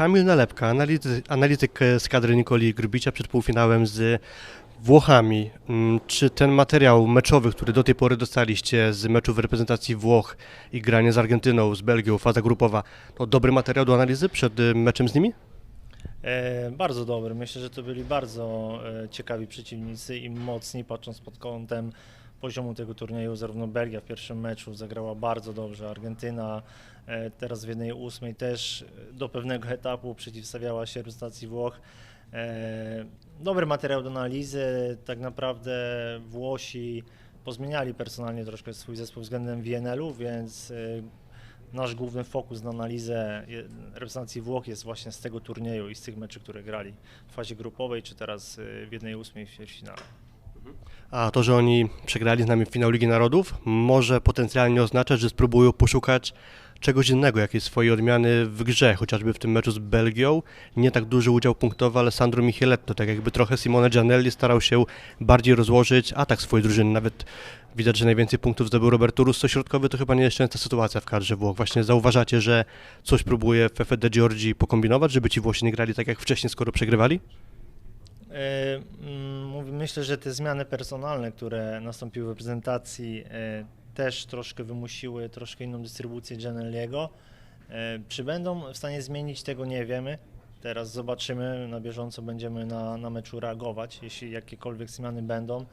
Kamil Nalepka, analizy, analityk z kadry Nikoli Grubicia przed półfinałem z Włochami. Mm, Czy ten materiał meczowy, który do tej pory dostaliście z meczu w reprezentacji Włoch i granie z Argentyną, z Belgią, faza grupowa, to dobry materiał do analizy przed y, meczem z nimi? E, bardzo dobry. Myślę, że to byli bardzo e, ciekawi przeciwnicy i mocni, patrząc pod kątem poziomu tego turnieju. Zarówno Belgia w pierwszym meczu zagrała bardzo dobrze, Argentyna e, teraz w jednej ósmej też e, do pewnego etapu przeciwstawiała się reprezentacji Włoch. E, dobry materiał do analizy. Tak naprawdę Włosi pozmieniali personalnie troszkę swój zespół względem WNL-u, więc nasz główny fokus na analizę reprezentacji Włoch jest właśnie z tego turnieju i z tych meczy, które grali w fazie grupowej, czy teraz w jednej ósmej w ćwierćfinale. A to, że oni przegrali z nami finał Ligi Narodów, może potencjalnie oznaczać, że spróbują poszukać czegoś innego, jakiejś swojej odmiany w grze, chociażby w tym meczu z Belgią. Nie tak duży udział punktowy Alessandro Micheletto, tak jakby trochę Simone Gianelli starał się bardziej rozłożyć atak swojej drużyny. Nawet widać, że najwięcej punktów zdobył Roberto Russo środkowy, to chyba nie jest częsta sytuacja w kadrze Włoch. Właśnie zauważacie, że coś próbuje Fefe de Giorgi pokombinować, żeby ci Włosi nie grali tak jak wcześniej, skoro przegrywali? E, mm, Myślę, że te zmiany personalne, które nastąpiły w reprezentacji, e, też troszkę wymusiły troszkę inną dystrybucję Gianelliego. E, Czy będą w stanie zmienić, tego nie wiemy. Teraz zobaczymy, na bieżąco będziemy na, na meczu reagować, jeśli jakiekolwiek zmiany będą.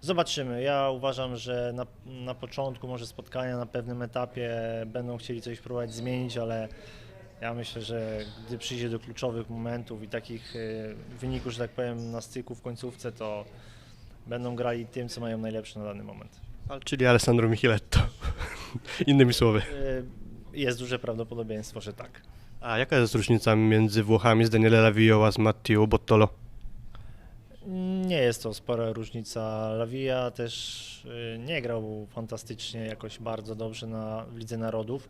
Zobaczymy. Ja uważam, że na, na początku może spotkania na pewnym etapie będą chcieli coś próbować zmienić, ale ja myślę, że gdy przyjdzie do kluczowych momentów i takich e, wyników, że tak powiem, na styku w końcówce, to będą grali tym, co mają najlepsze na dany moment. Czyli Alessandro Micheletto. Innymi słowy. E, Jest duże prawdopodobieństwo, że tak. A jaka jest różnica między Włochami z Daniele Lavio a z Matteo Bottolo? Nie jest to spora różnica. Lawia też y, nie grał fantastycznie jakoś bardzo dobrze na Lidze Narodów.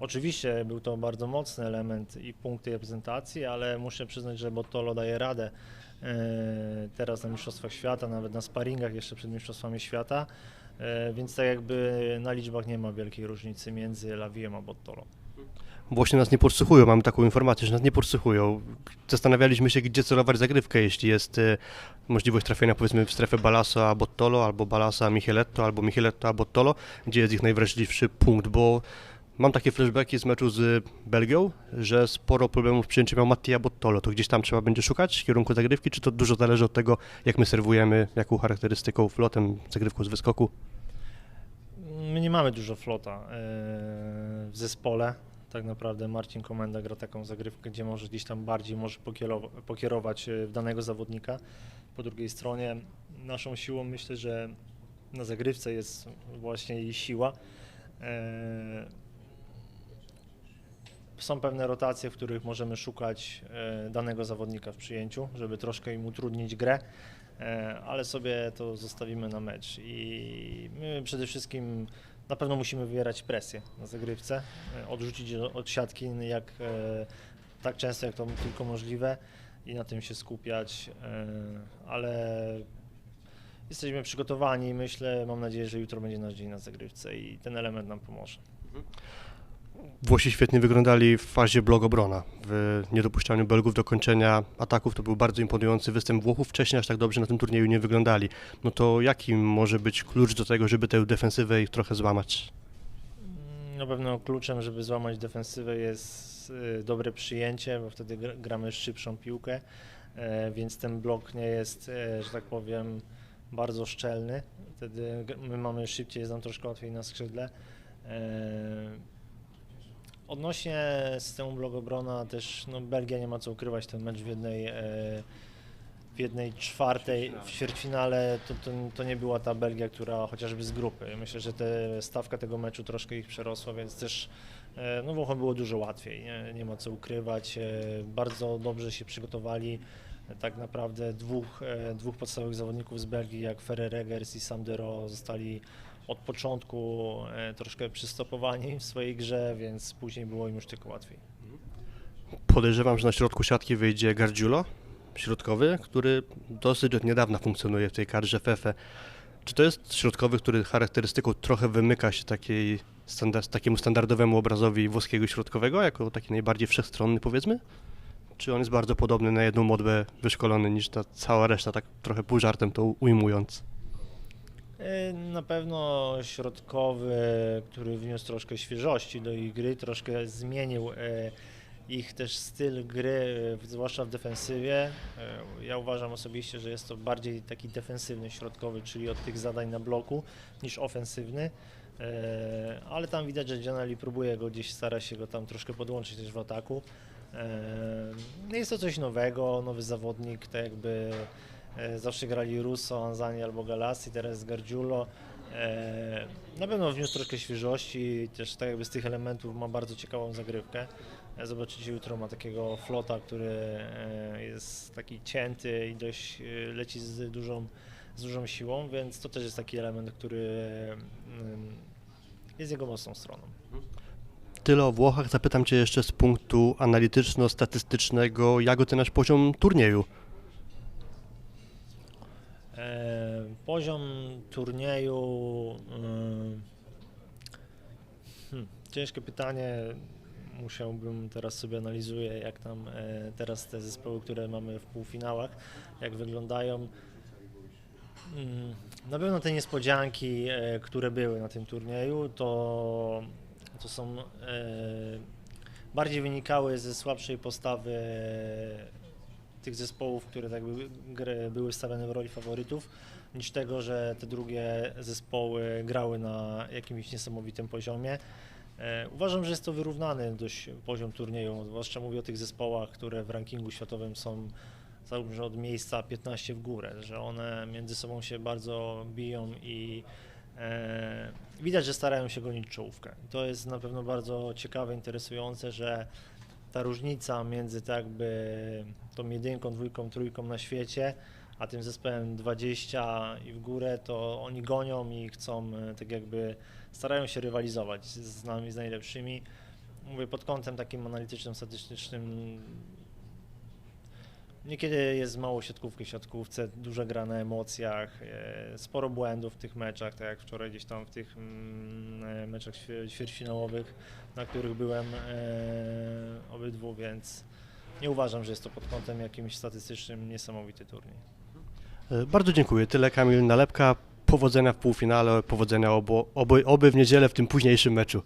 Oczywiście był to bardzo mocny element i punkt tej reprezentacji, ale muszę przyznać, że Bottolo daje radę y, teraz na Mistrzostwach Świata, nawet na sparingach jeszcze przed Mistrzostwami Świata, y, więc tak jakby na liczbach nie ma wielkiej różnicy między Lawią a Bottolo. Włosi nas nie podsłuchują, mamy taką informację, że nas nie podsłuchują. Zastanawialiśmy się, gdzie celować zagrywkę, jeśli jest e, możliwość trafienia powiedzmy w strefę Balaso a Bottolo, albo Balasa a Micheletto, albo Micheletto a Bottolo, gdzie jest ich najwrażliwszy punkt, bo mam takie flashbacki z meczu z Belgią, że sporo problemów w przyjęciu miał Mattia Bottolo, to gdzieś tam trzeba będzie szukać kierunku zagrywki, czy to dużo zależy od tego, jak my serwujemy, jaką charakterystyką, flotem, zagrywką z wyskoku? My nie mamy dużo flota e, w zespole. Tak naprawdę Marcin Komenda gra taką zagrywkę, gdzie może gdzieś tam bardziej może pokierow- pokierować e, w danego zawodnika. Po drugiej stronie naszą siłą myślę, że na zagrywce jest właśnie jej siła. Są pewne rotacje, w których możemy szukać e, danego zawodnika w przyjęciu, żeby troszkę im utrudnić grę. E, ale sobie to zostawimy na mecz. I my przede wszystkim na pewno musimy wywierać presję na zagrywce, e, odrzucić od siatki jak, e, tak często jak to tylko możliwe i na tym się skupiać, ale jesteśmy przygotowani. Myślę, mam nadzieję, że jutro będzie nasz dzień na zagrywce i ten element nam pomoże. Włosi świetnie wyglądali w fazie blogobrona, w niedopuszczaniu Belgów do kończenia ataków. To był bardzo imponujący występ Włochów. Wcześniej aż tak dobrze na tym turnieju nie wyglądali. No to jaki może być klucz do tego, żeby tę defensywę ich trochę złamać? Na pewno kluczem, żeby złamać defensywę jest y, dobre przyjęcie, bo wtedy gr- gramy szybszą piłkę, e, więc ten blok nie jest, e, że tak powiem, bardzo szczelny. Wtedy my mamy szybciej, jest nam troszkę łatwiej na skrzydle. Odnośnie systemu blogobrona też no, Belgia nie ma co ukrywać, ten mecz w jednej, e, w jednej czwartej w ćwierćfinale to, to, to nie była ta Belgia, która chociażby z grupy. Myślę, że te, stawka tego meczu troszkę ich przerosła, więc też e, no, Włochom było dużo łatwiej, nie, nie ma co ukrywać. E, bardzo dobrze się przygotowali. Tak naprawdę dwóch, dwóch podstawowych zawodników z Belgii, jak Ferreregers i Samdero, zostali od początku e, troszkę przystopowani w swojej grze, więc później było im już tylko łatwiej. Podejrzewam, że na środku siatki wyjdzie Gargiulo, środkowy, który dosyć od niedawna funkcjonuje w tej kadrze Fefe. Czy to jest środkowy, który charakterystyką trochę wymyka się takiej standa- takiemu standardowemu obrazowi włoskiego środkowego, jako taki najbardziej wszechstronny powiedzmy? Czy on jest bardzo podobny na jedną modłę wyszkolony niż ta cała reszta, tak trochę pół żartem to ujmując? E, Na pewno środkowy, który wniósł troszkę świeżości do ich gry, troszkę zmienił e, ich też styl gry, e, zwłaszcza w defensywie. Ja uważam osobiście, że jest to bardziej taki defensywny środkowy, czyli od tych zadań na bloku, niż ofensywny. Ale tam widać, że Gianelli próbuje go gdzieś, stara się go tam troszkę podłączyć też w ataku. No Jest to coś nowego, nowy zawodnik, tak jakby Zawsze grali Russo, Anzani albo Galassi, teraz Gargiulo. E, Na pewno wniósł troszkę świeżości, też tak jakby z tych elementów ma bardzo ciekawą zagrywkę. E, Zobaczycie jutro ma takiego flota, który e, jest taki cięty i dość e, leci z dużą, z dużą siłą, więc to też jest taki element, który mm, jest jego mocną stroną. Tyle o Włochach. Zapytam Cię jeszcze z punktu analityczno-statystycznego, jak oceniasz poziom turnieju? E, Poziom turnieju. mm, Hmm, ciężkie pytanie. Musiałbym teraz sobie analizuję, jak tam e, teraz te zespoły, które mamy w półfinałach, jak wyglądają. Mm, Na pewno te niespodzianki, e, które były na tym turnieju, to, to są e, bardziej wynikały ze słabszej postawy tych zespołów, które tak by były stawiane w roli faworytów, niż tego, że te drugie zespoły grały na jakimś niesamowitym poziomie. E, Uważam, że jest to wyrównany dość poziom turnieju, zwłaszcza mówię o tych zespołach, które w rankingu światowym są załóżmy, od miejsca 15 w górę, że one między sobą się bardzo biją i e, widać, że starają się gonić czołówkę. To jest na pewno bardzo ciekawe, interesujące, że ta różnica między tak jakby tą jedynką, dwójką, trójką na świecie, a tym zespołem 20 i w górę, to oni gonią i chcą e, tak jakby starają się rywalizować z nami, z najlepszymi. Mówię pod kątem takim analitycznym, statystycznym. Niekiedy jest mało siatkówki w siatkówce, duża gra na emocjach, e, sporo błędów w tych meczach, tak jak wczoraj gdzieś tam w tych mm, e, meczach ćwi- ćwierćfinałowych, na których byłem e, obydwu, więc nie uważam, że jest to pod kątem jakimś statystycznym niesamowity turniej. E, Bardzo dziękuję. Tyle Kamil Nalepka. Powodzenia w półfinale, powodzenia obo, oby, oby w niedzielę w tym późniejszym meczu.